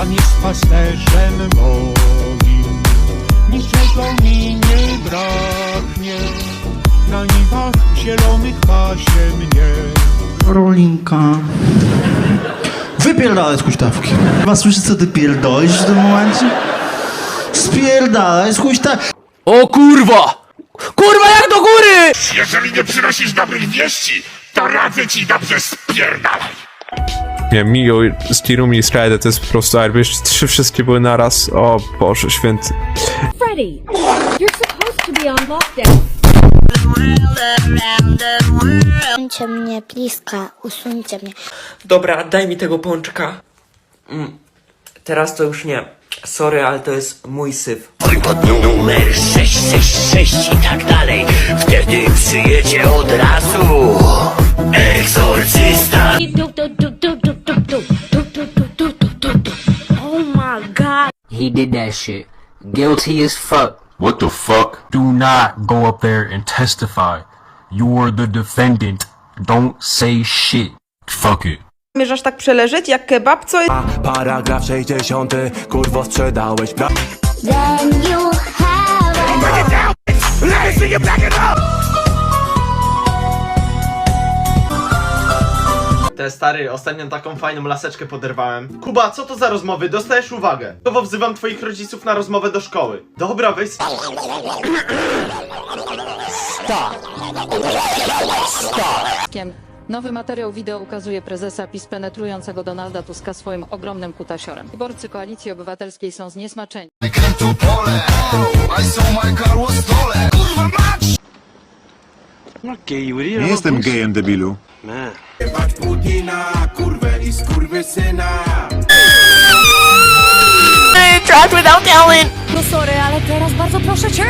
Pan jest pasterzem moim, niczego mi nie braknie. Na niwach zielonych pasie mnie. Rolinka. Wypierdalaj z huśtawki. Chyba słyszy co ty pierdolisz w tym momencie? Spierdalaj z huśtawki. O kurwa! Kurwa jak do góry! Jeżeli nie przynosisz dobrych wieści, to radzę ci dobrze spierdalaj. Nie, Mio z Tirumi i Skyde to jest po prostu, jakby jeszcze trzy wszystkie były naraz. O Boże święty. Freddy, you're supposed to be on lockdown. Usuńcie mnie, bliska, usuńcie mnie. Dobra, daj mi tego pączka. Mm. Teraz to już nie. Sorry, ale to jest mój syf. pod numer 666 i tak dalej Wtedy przyjedzie od razu Egzorcysta Oh my god. He did that shit. Guilty as fuck. What the fuck? Do not go up there and testify. You are the defendant. Don't say shit. Fuck it. Zamierzasz tak przeleżeć jak kebab, co jest... Paragraf 60. Kurwo sprzedałeś pra... Then you have Te stary, ostatnią taką fajną laseczkę poderwałem. Kuba, co to za rozmowy? Dostajesz uwagę. Towo wzywam twoich rodziców na rozmowę do szkoły. Dobra, weź... Nowy materiał wideo ukazuje prezesa PiS penetrującego Donalda Tuska swoim ogromnym kutasiorem. Wyborcy Koalicji Obywatelskiej są zniesmaczeni. Nie jestem gejem, debilu. No sorry, ale teraz bardzo proszę cię.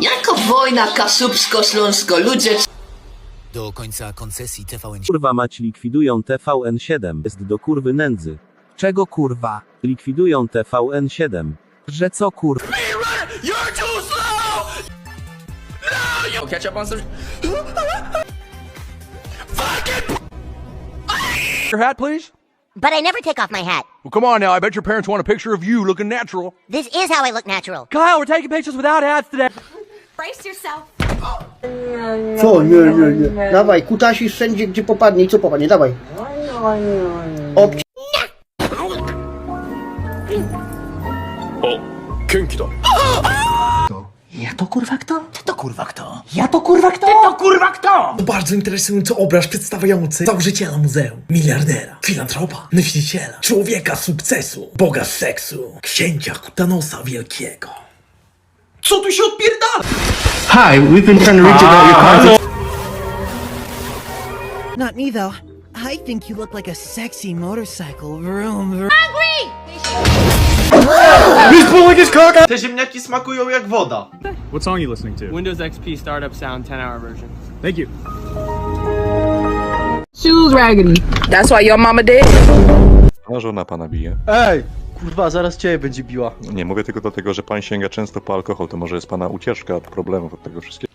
Jako wojna kasubsko-śląsko-ludzie Do końca koncesji TVN Kurwa mać likwidują TVN7. Jest do kurwy nędzy. Czego kurwa? Likwidują TVN7. Że co kurwa? Your hat, please? But I never take off my hat. Well, come on now. I bet your parents want a picture of you looking natural. This is how I look natural. Kyle, we're taking pictures without hats today. Brace yourself. Co? Nie, nie, nie. Dawaj, kutasi wszędzie gdzie popadnie i co popadnie, dawaj. Obci... Ja to kurwa kto? To kurwa kto? Ja to kurwa kto? To kurwa kto? Bardzo interesujący obraz przedstawiający założyciela muzeum, miliardera, filantropa, myśliciela, człowieka sukcesu, boga seksu, księcia Kutanosa Wielkiego. Co tu się odpierdala? Hi, we've been trying to reach about your contact. Not me though. I think you look like a sexy motorcycle. Vroom, vroom. Te ziemniaki smakują jak woda. What song are you listening to? Windows XP Startup Sound 10 hour version. Thank you. Shoes raggedy. That's why your mama dead. A żona pana bije? Ej, kurwa, zaraz ciebie będzie biła. Nie, mówię tylko dlatego, że pan sięga często po alkohol, to może jest pana ucieczka od problemów, od tego wszystkiego.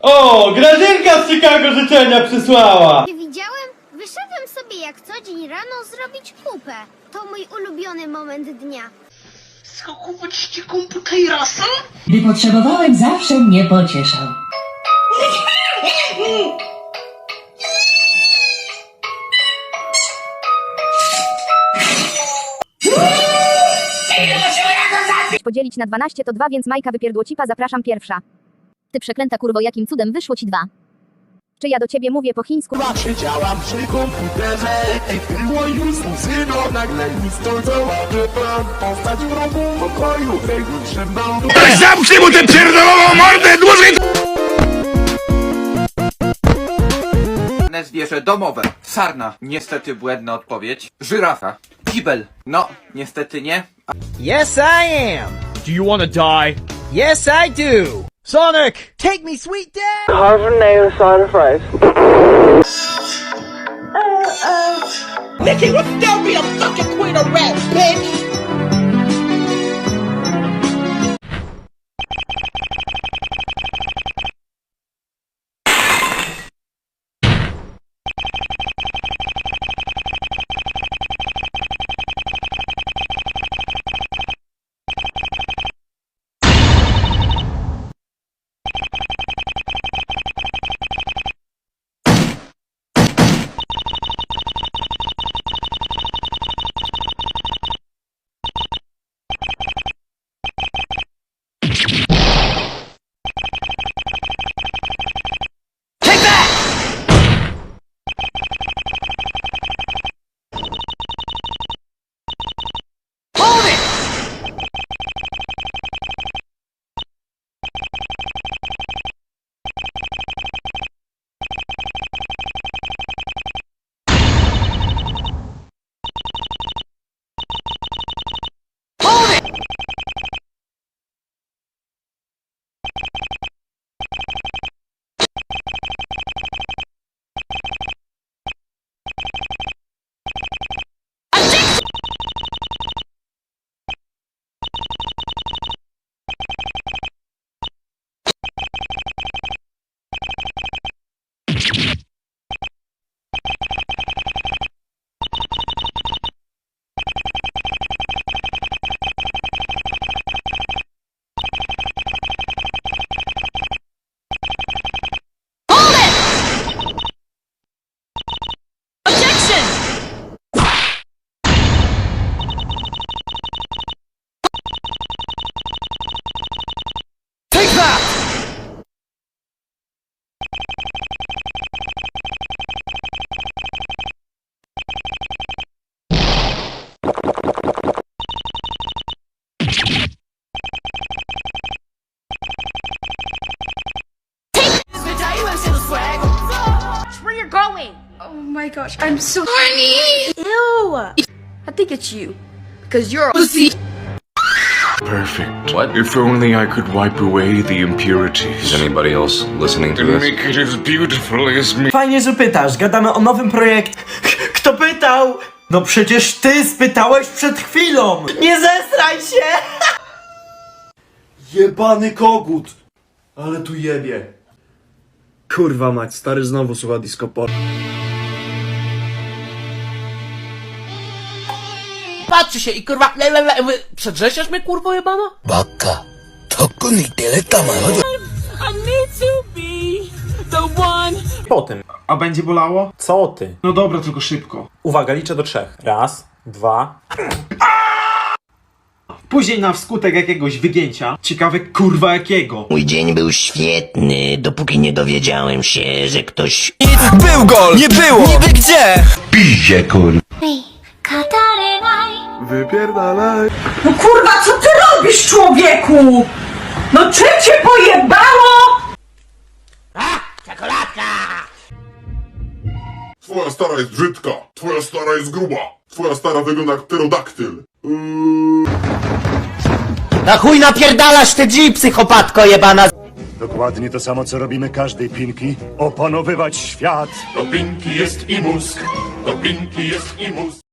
O, Grażynka z Chicago życzenia przysłała! Nie widziałem? Wyszedłem sobie jak co dzień rano zrobić kupę. To mój ulubiony moment dnia. Gdy potrzebowałem, zawsze mnie pocieszał. Podzielić na 12 to 2, więc Majka wypierdłocipa, zapraszam pierwsza. Ty przeklęta kurwo, jakim cudem wyszło ci dwa? Czy ja do ciebie mówię po chińsku? Siedziałam przy komputerze, było już syno, nagle stądzoła, że pan postać w rogu pokoju, najgłupszym dał. Zamknij mu tę pierdolową mordę, dłużej! Zwierzę domowe. Sarna. Niestety błędna odpowiedź. Żyrafa. Kibel. No, niestety nie. Yes, I am. Do you want to die? Yes, I do. Sonic! Take me, sweet dad. Mickey, what don't be a fucking queen of rap, bitch! Oh my gosh, I'm so horny. Ew. I think it's you. Because you're a pussy. Perfect. What? If only I could wipe away the impurities. Is anybody else listening to this? Make it as beautiful as me. Fajnie, że pytasz. Gadamy o nowym projekcie. Kto pytał? No przecież ty spytałeś przed chwilą. Nie zestraj się! Jebany kogut. Ale tu jebie. Kurwa mać, stary znowu słucha disco polo. Patrzy się i kurwa, le, le, le, wy przedrzesiasz mnie kurwo jebana? Po tym. A będzie bolało? Co ty? No dobra, tylko szybko. Uwaga, liczę do trzech. Raz, dwa. Później na wskutek jakiegoś wygięcia. Ciekawe kurwa jakiego. Mój dzień był świetny, dopóki nie dowiedziałem się, że ktoś... Był gol! Nie było! Niby gdzie? Piździe kur... Wypierdalaj. No kurwa, co ty robisz, człowieku? No czy cię pojebało? Twoja stara jest brzydka. Twoja stara jest gruba. Twoja stara wygląda jak pterodaktyl. Na chuj napierdalasz te dzi, psychopatko jebana! Dokładnie to samo, co robimy każdej pinki. Opanowywać świat. Do pinki jest i mózg. Do pinki jest i mózg.